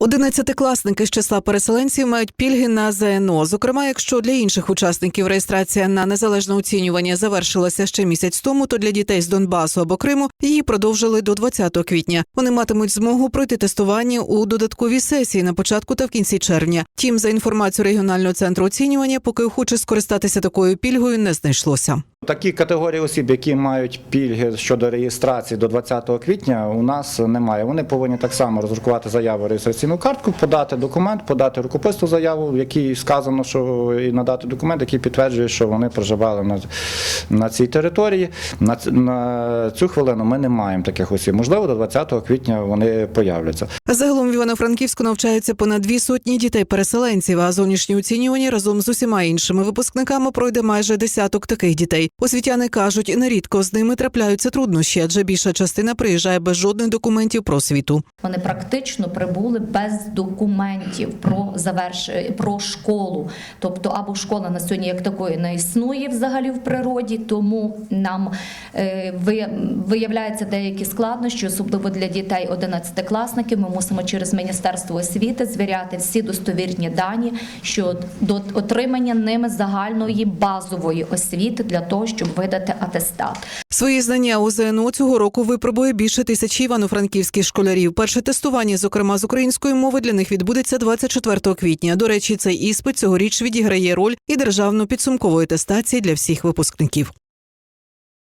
Одинадцятикласники з числа переселенців мають пільги на ЗНО. Зокрема, якщо для інших учасників реєстрація на незалежне оцінювання завершилася ще місяць тому, то для дітей з Донбасу або Криму її продовжили до 20 квітня. Вони матимуть змогу пройти тестування у додатковій сесії на початку та в кінці червня. Тім, за інформацією регіонального центру оцінювання, поки охоче скористатися такою пільгою не знайшлося. Такі категорії осіб, які мають пільги щодо реєстрації до 20 квітня, у нас немає. Вони повинні так само роздрукувати заяву реєстраційну картку, подати документ, подати рукописну заяву, в якій сказано, що і надати документ, який підтверджує, що вони проживали на, на цій території. На, на цю хвилину ми не маємо таких осіб. Можливо, до 20 квітня вони появляться. Загалом в Івано-Франківську навчається понад дві сотні дітей-переселенців, а зовнішнє оцінювання разом з усіма іншими випускниками пройде майже десяток таких дітей. Освітяни кажуть, нерідко з ними трапляються труднощі, адже більша частина приїжджає без жодних документів про освіту. Вони практично прибули без документів про заверш... про школу. Тобто, або школа на сьогодні як такої не існує взагалі в природі, тому нам е, виявляються деякі складнощі, особливо для дітей 11-класників. Ми мусимо через Міністерство освіти звіряти всі достовірні дані щодо отримання ними загальної базової освіти для того, щоб видати атестат. Свої знання у ЗНО цього року випробує більше тисячі івано-франківських школярів. Перше тестування, зокрема з української мови, для них відбудеться 24 квітня. До речі, цей іспит цьогоріч відіграє роль і державно підсумкової атестації для всіх випускників.